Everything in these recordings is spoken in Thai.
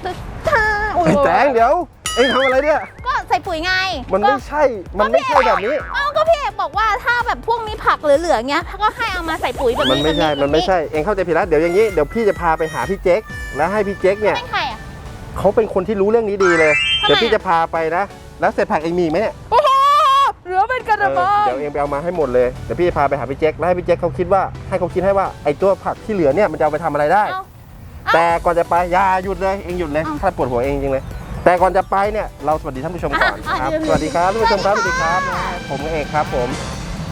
เธอเธอโอ้ยไอ้แตงเดี๋ยว เอ็งทำอะไรเนี่ย ก็ใส่ปุ๋ยไงมันก็ไม่ใช่ มันไม่ใช่แบบนี้ เอ้าก็พี่เอกบอกว่าถ้าแบบพวกมีผักเหลือๆเงี้ยก็ให้เอามาใส่ปุ๋ยแบบมันนี้ไม่ใช่ แบบมันไม่ใช่ เอ็งเข้าใจผิดแล้ว เดี๋ยวอย่างนี้ เดี๋ยวพี่จะพาไปหาพี่เจ๊ก แล้วให้พี่เจ๊กเนี่ยเป็นใครอะ เขาเป็นคนที่รู้เรื่องนี้ดีเลย ทำไม เดี๋ยวพี่จะพาไปนะ แล้วเศษผักเอ็งมีอีกไหมเนี่ย โอ้โหเหลือเป็นกระเออมังเดี๋ยวเอ็งไปเอามาให้หมดเลย เดี๋ยวพี่จะพาไปหาพี่เจ๊กแล้วให้พี่เจ๊กเขาคิดว่าให้เขาคิดให้ว่าไอ้ตัวผักที่เหลือเนี่ยมันจะเอาไปทำอะไรได้ เอา แต่ก่อนจะไปอย่าหยุดเลยเอ็งหยุดเลยเอาถ้าปวดหัวเองจริงเลยแต่ก่อนจะไปเนี่ยเราสวัสดีท่านผู้ชมก่อนอะครับเดี๋ยวสวัสดีครับท่านผู้ชมครับสวัสดีครับนะผมเอกครับผม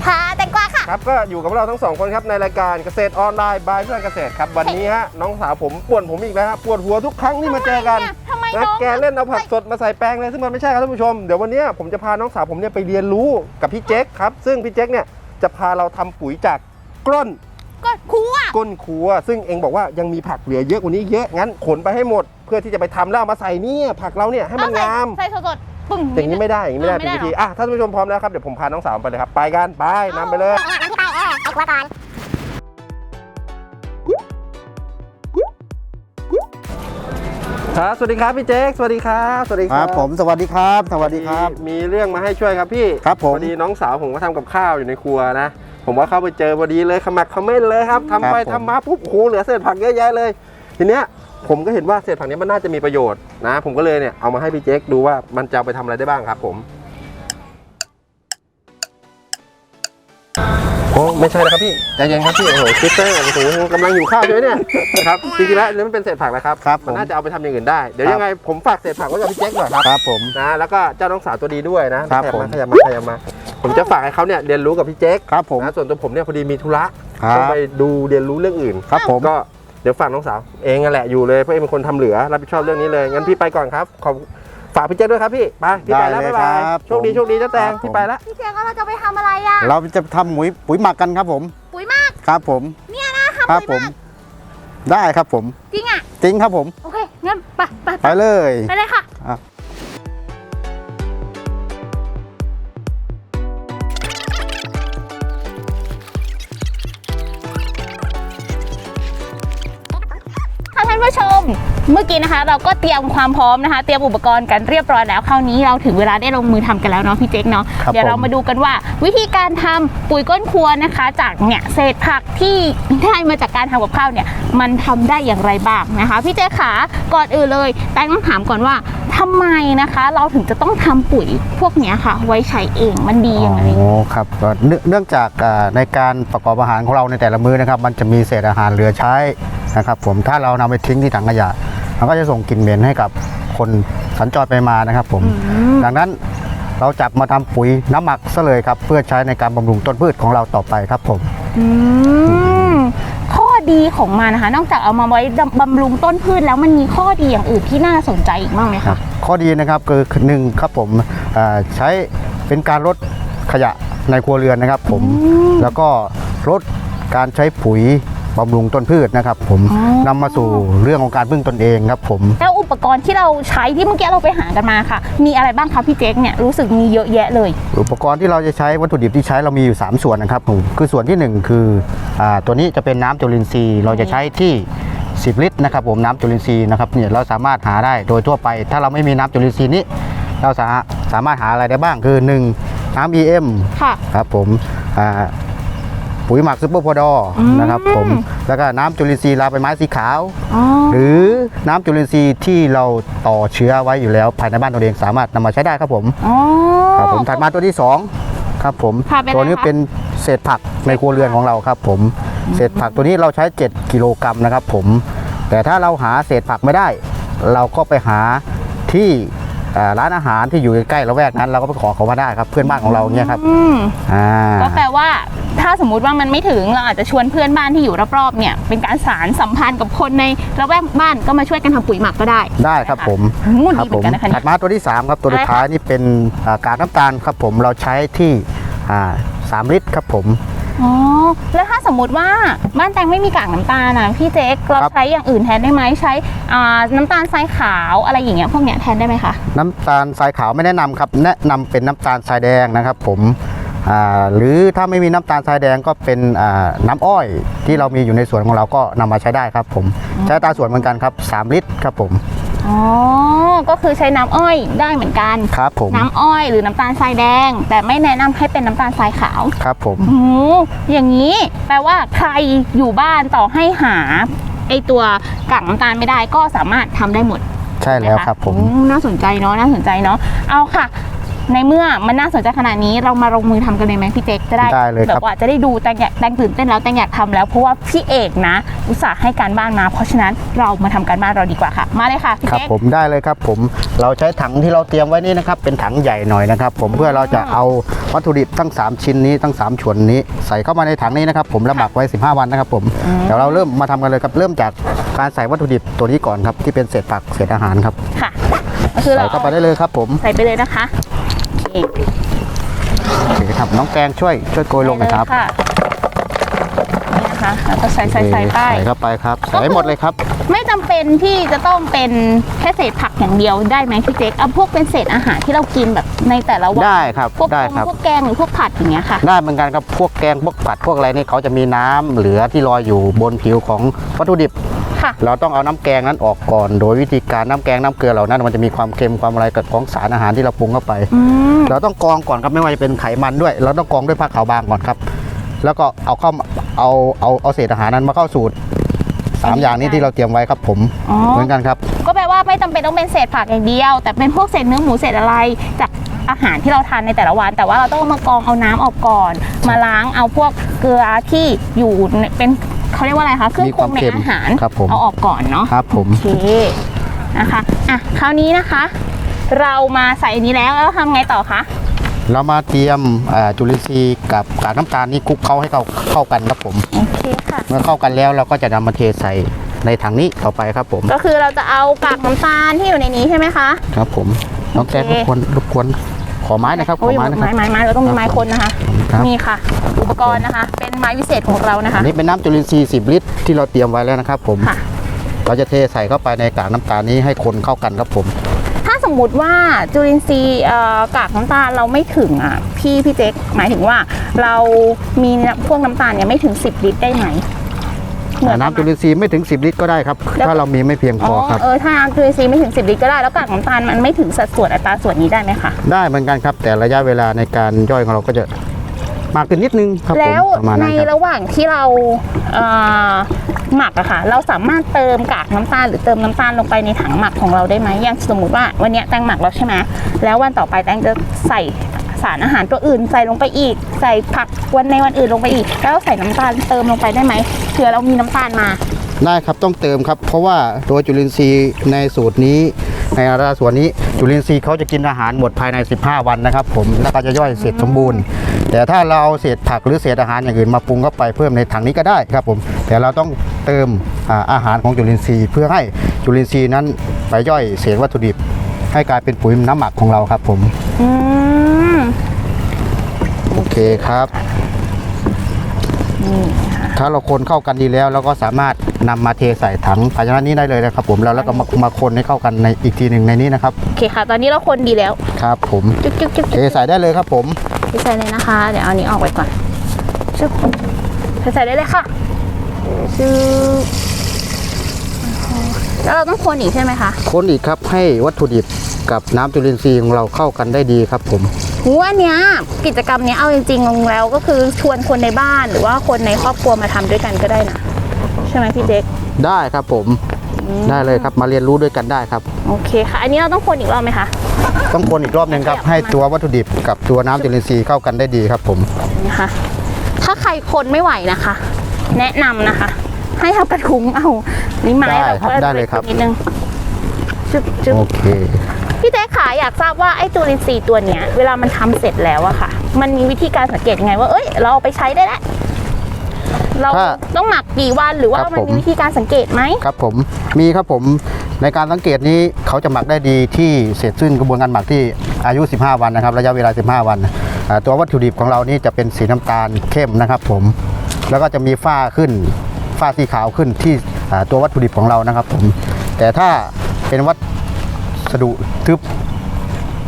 พาแตงกวาค่ะครับก็อยู่กับเราทั้งสองคนครับในรายการเกษตรออนไลน์บายเพื่อนเกษตรครับวันนี้ฮะน้องสาวผมป่วนผมอีกแล้วฮะปวดหัวทุกครั้งที่มาเจอกันทำไมนะน้องแกเล่นเอาผักสดมาใส่แป้งเลยซึ่งมันไม่ใช่ครับท่านผู้ชมเดี๋ยววันนี้ผมจะพาน้องสาวผมเนี่ยไปเรียนรู้กับพี่เจ๊กครับซึ่งพี่เจ๊กเนี่ยจะพาเราทำปุ๋ยจากกล้น ก็ครัวก้นครัว ซึ่งเองบอกว่ายังมีผักเหลือเยอะกว่านี้เยอะงั้นขนไปให้หมด เพื่อที่จะไปทำแล้วเอามาใส่เนี่ยผักเราเนี่ยให้มันเอใส่งาม ใส่สดๆปึ้งอย่างนี้ไม่ได้อย่างนี้ไม่ได้เออเป็นไม่ได้วิธีหรออะท่านผู้ชมพร้อมแล้วครับเดี๋ยวผมพาน้องสาวไปเลยครับไปกันไปนำไปเลยเอาที่ไปเออไอ้ครัวก่อนครับสวัสดีครับพี่เจ๊กสวัสดีครับสวัสดีคครัรับ บผมสวัสดีครับ สวัสดีครับ มีมีเรื่องมาให้ช่วยครับพี่ครับผม พอดีน้องสาวผมก็ทำกับข้าวอยู่ในครัวนะ ผมว่าเข้าไปเจอพอดีเลยขมักเขม้นเลยครับทำไปครับผมทำมาปุ๊บโอ้โหเหลือเศษผักเยอะแยะเลย ทีเนี้ยผมก็เห็นว่าเศษผักเนี้ยมันน่าจะมีประโยชน์นะ ผมก็เลยเนี่ยเอามาให้พี่เจ๊กดูว่ามันจะเอาไปทำอะไรได้บ้างครับ ผมโอ้ไม่ใช่นะครับพี่ใจเย็นครับพี่โอ้โหคิดเตอร์โอ้โหกำลังอยู่ข้าวใช่ไหมเนี่ยนะครับจริงๆแล้วนี่มันเป็นเศษผักนะครับครับผมมันน่าจะเอาไปทำอย่างอื่นได้เดี๋ยวครับยังไงผมฝากเศษผักไว้กับพี่เจ๊กหน่อยครับครับผมนะแล้วก็เจ้าน้องสาวตัวดีด้วยนะครับขยัผมมาขยับมาขยับมา ผมจะฝากให้เขาเนี่ยเรียนรู้กับพี่เจ๊กครับผมนะส่วนตัวผมเนี่ยพอดีมีธุระครับ ต้องไปดูเรียนรู้เรื่องอื่น ครับผม ก็เดี๋ยวฝากน้องสาวเองนั่นแหละอยู่เลยเพราะเองเป็นคนทำเหลือรับผิดชอบเรื่องนี้เลยงั้นพี่ไปก่อนครับขอฝากพี่เจ๊กด้วยครับพี่ไปพี่ไปแล้วได้บ๊ายเลยบายครับโชคดีผมโชคดีเจ้าแตงครับ พี่ผมไปแล้ว พี่เจก็เราจะไปทำอะไรอะ เราจะทำหมุยปุ๋ยหมักกันครับผม ปุ๋ยมาก ครับผม เนี่ยนะครัทำบปุ๋ยผม มาก ได้ครับผม จริงอะ จริงครับผม โอเค งั้นไปไปไปเลย ไปเลยค่ะอะค่ะท่ เมื่อกี้นะคะ เราก็เตรียมความพร้อมนะคะ เตรียมอุปกรณ์กันเรียบร้อยแล้วคราวนี้เราถึงเวลาได้ลงมือทำกันแล้วเนาะพี่เจ๊กเนาะครับเดี๋ยวเราผม มาดูกันว่า วิธีการทำปุ๋ยก้นครัวนะคะ จากเนี่ยเศษผักที่ได้มาจากการทำกับข้าวเนี่ยมันทำได้อย่างไรบ้างนะคะ พี่เจ๊ขาก่อนอื่นเลยแตงต้องถามก่อนว่าทำไมนะคะ เราถึงจะต้องทำปุ๋ยพวกเนี้ยค่ะ ไว้ใช้เองมันดียังไงโอ้ครับก็เนื่องเนื่องจากอ่าในการประกอบอาหารของเราในแต่ละมื้อนะครับ มันจะมีเศษอาหารเหลือใช้นะครับ ผมถ้าเรานำไปทิ้งที่ถังขยะ มันก็จะส่งกลิ่นเหม็นให้กับคนสัญจรไปมานะครับผม ดังนั้นเราจับมาทำปุ๋ยน้ำหมักซะเลยครับ เพื่อใช้ในการบำรุงต้นพืชของเราต่อไปครับผมอืมข้อดีของมันนะคะ นอกจากเอามาไว้บำรุงต้นพืชแล้วมันมีข้อดีอย่างอื่นที่น่าสนใจอีกบ้างไหมครัคะบข้อดีนะครับคือหนึ่งครับผมเอ่อใช้เป็นการลดขยะในครัวเรือนนะครับผมแล้วก็ลดการใช้ปุ๋ย บำรุงต้นพืชนะครับ ผมอ๋อ นำมาสู่เรื่องของการพึ่งตนเองครับ ผมแล้วอุปกรณ์ที่เราใช้ที่เมื่อกี้เราไปหากันมาค่ะ มีอะไรบ้างคะพี่เจ๊กเนี่ยรู้สึกมีเยอะแยะเลย อุปกรณ์ที่เราจะใช้วัตถุดิบที่ใช้เรามีอยู่ 3 ส่วนนะครับผมคือส่วนที่1 คืออาตัวนี้จะเป็นน้ำจุลินทรีย์เราจะใช้ที่ 10 ลิตรนะครับ ผมน้ำจุลินทรีย์นะครับเนี่ยเราสามารถหาได้โดยทั่วไป ถ้าเราไม่มีน้ำจุลินทรีย์นี้ เราสาสามารถหาอะไรได้บ้างคือ 1 น้ำ EM ค่ะ ครับผมอ่า ปุ๋ยหมักซุปเปอร์โพดออืมนะครับผมแล้วก็น้ำจุลินทรีย์ลาใบไม้สีขาวอ๋อหรือน้ำจุลินทรีย์ที่เราต่อเชื้อไว้อยู่แล้วภายในบ้านตัวเองสามารถนำมาใช้ได้ครับผมอ๋อครับผมถัดมาตัวที่สองครับผมค่ะเป็นอะไรตัวนี้คะเป็นเศษผักในครัวเรือนของเราครับ ผมเศษผักตัวนี้เราใช้ 7 กิโลกรัมนะครับผมแต่ถ้าเราหาเศษผักไม่ได้ เราก็ไปหาที่เอ่อ ร้านอาหารที่อยู่ใกล้ๆละแวกนั้น เราก็ไปขอเขามาได้ครับเพื่อนบ้านของเราเนี่ยครับอืมอ่าก็แปลว่าถ้าสมมุติว่ามันไม่ถึงเราอาจจะชวนเพื่อนบ้านที่อยู่รอบๆเนี่ยเป็นการสารสัมพันธ์กับคนในละแวกบ้านก็มาช่วยกันทำปุ๋ยหมักก็ได้ได้ครับผมงูดครัดีบเหผมือมนกันนะคะถัเนี่ดยมาตัวที่ 3 ครับตัวอะไรสุดท้ายนี่เป็นอ่ากากน้ำตาลครับผมเราใช้ที่อ่าสามลิตรครับผม อ๋อ แล้วถ้าสมมติว่าบ้านแตงไม่มีกากน้ำตาลนะพี่เจ๊กเราครับ ใช้อย่างอื่นแทนได้ไหมใช้อ่าน้ำตาลทรายขาวอะไรอย่างเงี้ยพวกเนี้ยแทนได้ไหมคะ น้ำตาลทรายขาวไม่แนะนำครับ แนะนำเป็นน้ำตาลทรายแดงนะครับ ผมอ่าหรือถ้าไม่มีน้ำตาลทรายแดงก็เป็นอ่าน้ำอ้อยที่เรามีอยู่ในสวนของเราก็นำมาใช้ได้ครับ ผมใช้ตาสวนเหมือนกันครับ 3 ลิตรครับผม ออ๋อ ก็คือใช้น้ำอ้อยได้เหมือนกัน ครับผม น้ำอ้อยหรือน้ำตาลทรายแดง แต่ไม่แนะนำให้เป็นน้ำตาลทรายขาว ครับผมโอ้โหอย่างนี้แปลว่าใครอยู่บ้านต่อให้หาไอตัวกากน้ำตาลไม่ได้ก็สามารถทำได้หมด ใช่แล้วครับผม อืมน่าสนใจเนาะน่าสนใจเนาะเอาค่ะ ในเมื่อมันน่าสนใจขนาดนี้เรามาลงมือทำกันเลยไหมพี่เจ๊กจะได้ได้เลยครับแบบว่าจะได้ดูแตงอยากแตงตื่นเต้นแล้วแตงอยากทำแล้วเพราะว่าพี่เอกนะ อุตส่าห์ให้การบ้านมา เพราะฉะนั้นเรามาทำการบ้านเราดีกว่าค่ะ มาเลยค่ะพี่ครับเจ๊กผมได้เลยครับ ผมเราใช้ถังที่เราเตรียมไว้นี่นะครับเป็นถังใหญ่หน่อยนะครับ ผมเพื่อเราจะเอาวัตถุดิบทั้ง 3 ชิ้นนี้ทั้ง3ส่วนนี้ ใส่เข้ามาในถังนี้นะครับ ผมแล้วหมักไว้ 15 วันนะครับ ผมเดี๋ยวเราเริ่มมาทำกันเลยครับเริ่มจากการใส่วัตถุดิบตัวนี้ก่อนครับที่เป็นเศษผักเศษอาหารครับค่ะก็คือเราใส่เข้าไปได้เลยครับ ผมใส่ไปเลยนะคะโอเคโอเคครับน้องแกงช่วยช่วยโกยลงหนะครับใส่เลยค่ะนี่นะคะแล้วก็ใส่ใส่ใส่ไปใส่เข้าไปครับใส่ให้หมดเลยครับ ไม่จำเป็นที่จะต้องเป็นแค่เศษผักอย่างเดียวได้ไหมพี่เจ๊กเอาพวกเป็นเศษอาหารที่เรากินแบบในแต่ละวันได้ครับพวกได้ต้มครับพวกแกงหรือพวกผัดอย่างเงี้ยค่ะได้เหมือนกันครับพวกแกงพวกผัดพวกอะไรนี่เขาจะมีน้ำเหลือที่ลอยอยู่บนผิวของวัตถุดิบ ค่ะ เราต้องเอาน้ำแกงนั้นออกก่อน โดยวิธีการน้ำแกงน้ำเกลือเหล่านั้น มันจะมีความเค็มความอะไรกับของสารอาหารที่เราปรุงเข้าไปอืมเราต้องกรองก่อนครับไม่ว่าจะเป็นไขมันด้วย เราต้องกรองด้วยผ้าขาวบางก่อนครับ แล้วก็เอาเข้ามาเอาเอาเอาเศษอาหารนั้นมาเข้าสูตรสามอย่างนี้ที่เราเตรียมไว้ครับผมอ๋อเหมือนกันครับ ก็แปลว่าไม่จำเป็นต้องเป็นเศษผักอย่างเดียว แต่เป็นพวกเศษเนื้อหมูเศษอะไรจากอาหารที่เราทานในแต่ละวัน แต่ว่าเราต้องมากรองเอาน้ำออกก่อน มาล้างเอาพวกเกลือที่อยู่ในเป็น เขาเรียกว่าอะไรคะเครื่องปรุงในมีความเค็มอาหารครับผมเอาออกก่อนเนาะครับผมโอเคนะคะอะคราวนี้นะคะ เรามาใส่อันนี้แล้วแล้วทำไงต่อคะเรามาเตรียมอ่าจุลินทรีย์กับกากน้ำตาลนี้คลุกเข้าให้เข้าเข้ากันครับผมโอเคค่ะเมื่อเข้ากันแล้วเราก็จะนำมาเทใส่ในถังนี้ต่อไปครับผม ก็คือเราจะเอากากน้ำตาลที่อยู่ในนี้ใช่ไหมคะ ครับผมน้องแกงโอรเคบกวนรบกวน ขอไม้นะครับขโอ้อยไม้นะคไม้รับ ไม้ไม้เราต้องมีไม้คนนะคะครับ นี่ค่ะ อุปกรณ์นะคะ เป็นไม้วิเศษของเรานะคะอันนี้เป็นน้ำจุลินทรีย์10 ลิตร ที่เราเตรียมไว้แล้วนะครับ ผมค่ะ เราจะเทใส่เข้าไปในกากน้ำตาลนี้ให้คนเข้ากันครับผม ถ้าสมมุติว่าจุลินทรีย์เอ่อกากน้ำตาลเราไม่ถึงอะพี่พี่เจ๊กหมายถึงว่าเรามีพวกน้ำตาลเนี่ยไม่ถึง 10 ลิตรได้ไหมเหมือ นน้ำจุลินทรีย์ไม่ถึง 10 ลิตรก็ได้ครับแล้วถ้าเรามีไม่เพียงพอ๋ออครับ เออถ้าน้ำจุลินทรีย์ไม่ถึง 10 ลิตรก็ได้ แล้วกากน้ำตาลมันไม่ถึงสัดส่วนอัตราส่วนนี้ได้ไหมคะ ได้เหมือนกันครับ แต่ระยะเวลาในการย่อยของเราก็จะมากขึ้นนิดนึงครับผมแล้วประมาณในนั้นครับระหว่างที่เราเอ่อหมักอะค่ะ เราสามารถเติมกากน้ำตาลหรือเติมน้ำตาลลงไปในถังหมักของเราได้ไหมอย่างสมมุติว่าวันเนี้ยแตงหมักแล้วใช่ไหมแล้ววันต่อไปแตงจะใส่ สารอาหารตัวอื่นใส่ลงไปอีก ใส่ผักวันในวันอื่นลงไปอีก แล้วใส่น้ำตาลเติมลงไปได้ไหมเผื่อเรามีน้ำตาลมาได้ครับต้องเติมครับ เพราะว่าตัวจุลินทรีย์ในสูตรนี้ ในอัตราส่วนนี้จุลินทรีย์เขาจะกินอาหารหมดภายใน 15 วันนะครับ ผมแล้วก็จะย่อยเสร็จสมบูรณ์ แต่ถ้าเราเอาเศษผักหรือเศษอาหารอย่างอื่นมาปรุงเข้าไปเพิ่มในถังนี้ก็ได้ครับผมแต่เราต้องเติมอาอาหารของจุลินทรีย์ เพื่อให้จุลินทรีย์นั้นไปย่อยเศษวัตถุดิบ ให้กลายเป็นปุ๋ยน้ำหมักของเราครับผมอืมโอ เคครับ นี่ค่ะถ้าเราคนเข้ากันดีแล้วเราก็สามารถนำมาเทใส่ถังภาชนะนี้ได้เลยนะครับผมแล้วแล้วก็มามาคนให้เข้ากันในอีกทีหนึ่งในนี้นะครับโอเคค่ะ ตอนนี้เราคนดีแล้ว ครับผมจุ๊บจุ๊บจุ๊บเทใส่ได้เลยครับผมใส่เลยนะคะ เดี๋ยวเอาอันนี้ออกไปก่อนชึบใส่ได้เลยค่ะชึบแล้วเราต้องคนอีกใช่ไหมคะ คนอีกครับให้วัตถุดิบกับน้ำจุลินทรีย์ของเราเข้ากันได้ดีครับผม หูอันเนี้ยกิจกรรมเนี้ยเอาจริงๆแล้วก็คือชวนคนในบ้านหรือว่าคนในครอบครัวมาทำด้วยกันก็ได้นะใช่ไหมพี่เจ๊กได้ครับผมได้เลยครับมาเรียนรู้ด้วยกันได้ครับ โอเคค่ะ อันนี้เราต้องคนอีกรอบไหมคะ ต้องคนอีกรอบหนึ่งครับขยับมาให้ตัววัตถุดิบกับตัวน้ำจุลินทรีย์เข้ากันได้ดีครับผมนะคะถ้าใครคนไม่ไหวนะคะ แนะนำนะคะ ให้เอากระทุ้งเอานี่ไม้ได้เราครับก็ได้เลยครับ นิดนึงจึ๊บจึ๊บโอเค พี่เจ๊ขาอยากทราบว่าไอ้จุลินทรีย์ตัวเนี้ยเวลามันทำเสร็จแล้วอะค่ะ มันมีวิธีการสังเกตยังไงว่า เอ้ย เราเอาไปใช้ได้แล้วเราถ้าต้องหมักกี่วันหรือว่าครับมันผมมีวิธีการสังเกตไหมครับผมมีครับผมในการสังเกตนี้เขาจะหมักได้ดีที่เสร็จสิ้นกระบวนการหมักที่อายุ 15 วันนะครับ ระยะเวลา 15 วันอ่าตัววัตถุดิบของเรานี่จะเป็นสีน้ำตาลเข้มนะครับ ผมแล้วก็จะมีฝ้าขึ้นฝ้าสีขาวขึ้นที่อ่าตัววัตถุดิบของเรานะครับ ผมแต่ถ้าเป็นวั สดุทึบ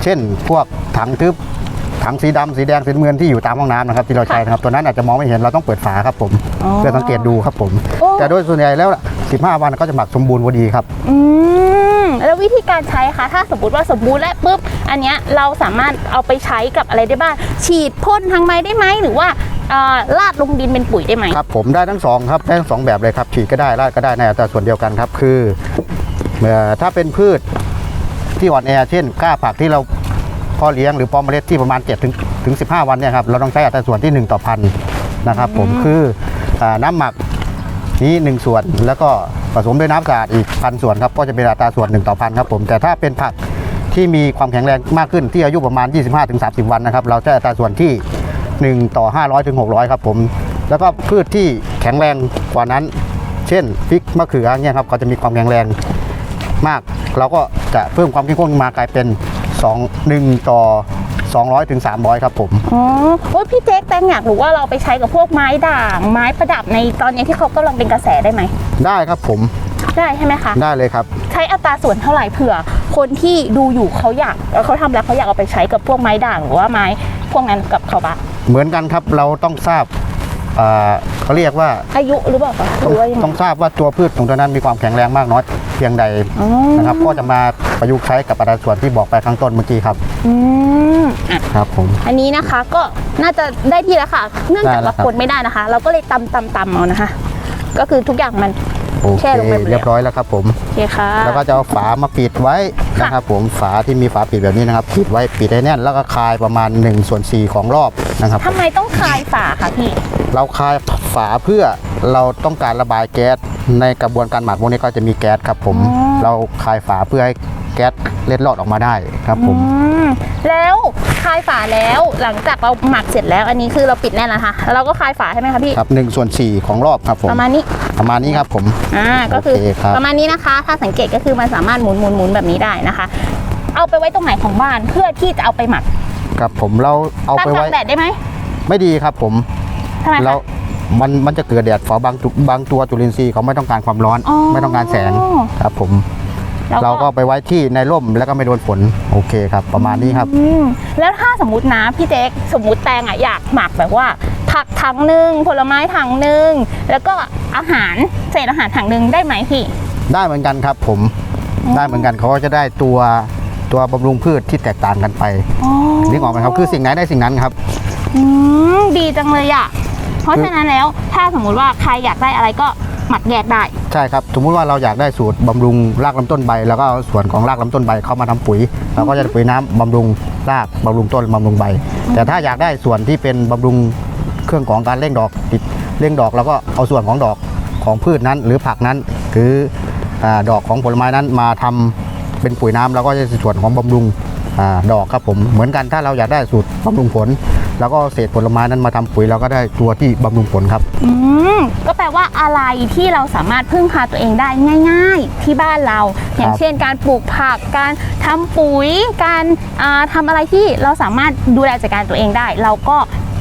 เช่นพวกถังทึบถังสีดำสีแดงสีน้ำเงินที่อยู่ตามห้องน้ำนะครับที่เราใช้นะครับตัวนั้นอาจจะมองไม่เห็นเราต้องเปิดฝาครับผมอ๋อเพื่อสังเกตดูครับผมโอ้แต่โดยส่วนใหญ่แล้วล่ะ15 วันก็จะหมักสมบูรณ์พอดีครับอืมแล้ววิธีการใช้คะถ้าสมมติว่าสมบูรณ์แล้วปุ๊บอันเนี้ยเราสามารถเอาไปใช้กับอะไรได้บ้างฉีดพ่นทางไม้ได้ไหมหรือว่าเอ่อลาดลงดินเป็นปุ๋ยได้ไหมครับผมได้ทั้งสองครับได้ทั้งสองแบบเลยครับฉีดก็ได้ราดก็ได้ในอัตราส่วนเดียวกันครับคือเมื่อถ้าเป็นพืช ที่อ่อนแอเช่นกล้าผักที่เราเพาะเลี้ยงหรือเพาะเมล็ดที่ประมาณ7ถึงถึง15 วันเนี่ยครับเราต้องใช้อัตราส่วนที่ 1 ต่อพันนะครับ ผมคืออาน้ำหมักนี้ 1 ส่วนแล้วก็ผสมด้วยน้ำสะอาดอีกพันส่วนครับก็จะเป็นอัตราส่วน 1 ต่อพันครับผมแต่ถ้าเป็นผักที่มีความแข็งแรงมากขึ้นที่อายุประมาณ 25-30 วันนะครับเราใช้อัตราส่วนที่ 1 ต่อ 500ถึง600 ครับผม แล้วก็พืชที่แข็งแรงกว่านั้น เช่นพริกมะเขือเนี่ยครับเขาจะมีความแข็งแรง มาก เราก็จะเพิ่มความเข้มข้นมากลายเป็น2 1ต่อ200ถึง300 ครับผม อ๋อโอ้ยพี่เจ๊กแตงอยากรู้ว่าเราไปใช้กับพวกไม้ด่าง ไม้ประดับในตอนนี้ที่เขากำลังเป็นกระแสได้ไหม ได้ครับผม ได้ใช่ไหมคะ ได้เลยครับ ใช้อัตราส่วนเท่าไหร่เผื่อ คนที่ดูอยู่เขาอยากเอ่อเขาทำแล้วเขาอยากเอาไปใช้กับพวกไม้ด่างหรือว่าไม้พวกนั้นกับเขาบ้างเหมือนกันครับเราต้องทราบเอ่อเขาเรียกว่าอายุหรือเปล่าคะหต้องรือว่ายังไง ต้องทราบว่าตัวพืชของตัวนั้นมีความแข็งแรงมากน้อยเพียงใดอ๋อ นะครับก็จะมาประยุกต์ใช้กับอัตราส่วนที่บอกไปข้างต้นเมื่อกี้ครับอืมอะครับผม อันนี้นะคะก็น่าจะได้ที่แล้วค่ะ เนื่องจากได้แล้เราวครับ คนไม่ได้นะคะ เราก็เลยตำตำตำเอานะคะ ก็คือทุกอย่างมัน โอแช่เคลงไปหมดแล้ว เรียบร้อยแล้วครับผม โอเคค่ะ แล้วก็จะเอาฝามาปิดไว้นะครับผมฝาที่มีฝาปิดแบบนี้นะครับปิดไว้ปิดให้แน่นแล้วก็คายประมาณ1ส่วน4ของรอบ นะครับ ทำไมต้องคลายฝาคะพี่ เราคายฝาเพื่อเราต้องการระบายแก๊สในกระบวนการหมักพวกนี้ก็จะมีแก๊สครับผม อ๋อ เราคายฝาเพื่อให้แก๊สเล็ดลอดออกมาได้ครับผม อืมแล้วคลายฝาแล้วหลังจากเราหมักเสร็จแล้ว อันนี้คือเราปิดแน่นแล้วค่ะแล้วเราก็คลายฝาใช่ไหมคะพี่ ครับ1ส่วน4ของรอบครับผมประมาณนี้ ประมาณนี้ครับผม อ่าก็คือโอเคครับ ประมาณนี้นะคะ ถ้าสังเกตก็คือมันสามารถหมุนหมุนหมุนแบบนี้ได้นะคะ เอาไปไว้ตรงไหนของบ้านเพื่อที่จะเอาไปหมัก ครับผมเราเอาตากไปกไว้ลางแดดได้ไหมไม่ดีครับผมทำไมเราคะมันมันจะเกิดแดดฝอบางจุบางตัวจุลินทรีย์เขาไม่ต้องการความร้อน อ๋อ ไม่ต้องการแสงครับผม แล้วเราก็ไปไว้ที่ในร่มแล้วก็ไม่โดนฝนโอเคครับ ประมาณนี้ครับ อืมแล้วถ้าสมมตินะพี่เจ๊กสมมติแตงอะอยากหมักแบบว่า ผักถังหนึ่งผลไม้ถังหนึ่งแล้วก็อาหารเศษอาหารถังหนึ่งได้ไหมพี่ ได้เหมือนกันครับผม ได้เหมือนกันเขาก็จะได้ตัว ตัวบำรุงพืชที่แตกต่างกันไปอ๋อนึกออกไหมครับคือสิ่งไหนได้สิ่งนั้นครับอืมดีจังเลยอะเพราะฉะนั้นแล้วถ้าสมมุติว่าใครอยากได้อะไรก็หมักแยกได้ ใช่ครับ สมมุติว่าเราอยากได้สูตรบำรุงรากลำต้นใบ แล้วก็เอาส่วนของรากลำต้นใบเข้ามาทำปุ๋ยเราก็จะได้ปุ๋ยน้ำบำรุงรากบำรุงต้นบำรุงใบ แต่ถ้าอยากได้ส่วนที่เป็นบำรุงเครื่องของการเร่งดอกติดเร่งดอกเราก็เอาส่วนของดอกของพืชนั้น หรือผักนั้น หรืออาดอกของผลไม้นั้นมาทำ เป็นปุ๋ยน้ำเราก็จะได้ส่วนของบำรุงอาดอกครับผมเหมือนกันถ้าเราอยากได้สูตรบำรุงผล แล้วก็เอาเศษผลไม้นั้นมาทำปุ๋ยเราก็ได้ตัวที่บำรุงผลครับอืมก็แปลว่าอะไรที่เราสามารถพึ่งพาตัวเองได้ง่าย ๆ ที่บ้านเรา อย่างเช่น การปลูกผักการทำปุ๋ย การอ่าทำอะไรที่เราสามารถดูแลจัดการตัวเองได้ เราก็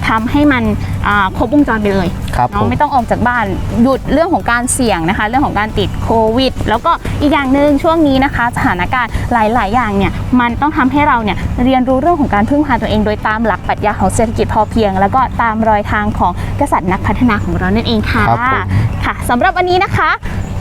ทำให้มันอ่า ครบวงจรไปเลยครับเนาะผมไม่ต้องออกจากบ้านหยุดเรื่องของการเสี่ยงนะคะ เรื่องของการติดโควิด แล้วก็อีกอย่างหนึ่งช่วงนี้นะคะ สถานการณ์หลาย ๆ อย่างเนี่ยมันต้องทำให้เราเนี่ยเรียนรู้เรื่องของการพึ่งพาตัวเอง โดยตามหลักปรัชญาของเศรษฐกิจพอเพียง แล้วก็ตามรอยทางของกษัตริย์นักพัฒนาของเรานั่นเองค่ะครับผม ค่ะสำหรับวันนี้นะคะ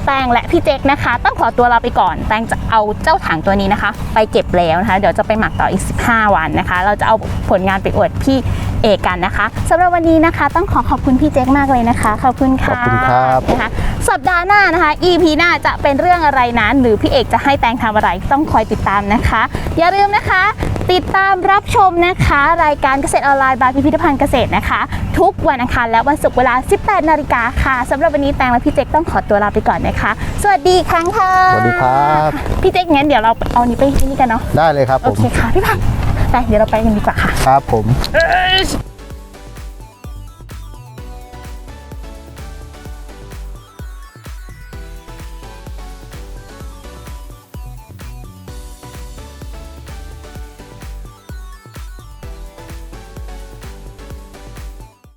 แตงและพี่เจ๊กนะคะ ต้องขอตัวลาไปก่อน แตงจะเอาเจ้าถังตัวนี้นะคะ ไปเก็บแล้วนะคะ เดี๋ยวจะไปหมักต่ออีก 15 วันนะคะ เราจะเอาผลงานไปอวดพี่เอกกันนะคะสำหรับวันนี้นะคะ ต้องขอขอบคุณพี่เจ๊กมากเลยนะคะ ขอบคุณค่ะขอบคุณครับนะคะ สัปดาห์หน้านะคะ EP หน้าจะเป็นเรื่องอะไรนั้น หรือพี่เอกจะให้แตงทำอะไรต้องคอยติดตามนะคะ อย่าลืมนะคะ ติดตามรับชมนะคะ รายการเกษตรออนไลน์บายพิพิธภัณฑ์เกษตรนะคะ ทุกวันอังคารและวันศุกร์เวลา 18 นาฬิกาค่ะสำหรับวันนี้แตงและพี่เจ๊กต้องขอตัวลาไปก่อนนะคะ สวัสดีอีกครั้งค่ะสวัสดีครับ พี่เจ๊กงั้นเดี๋ยวเราเอานี้ไปที่นี่กันเนาะได้เลยครับโอผมเคค่ะพี่พันไปเดี๋ยวเราไปกันดีกว่าค่ะ ครับผมเอ้ย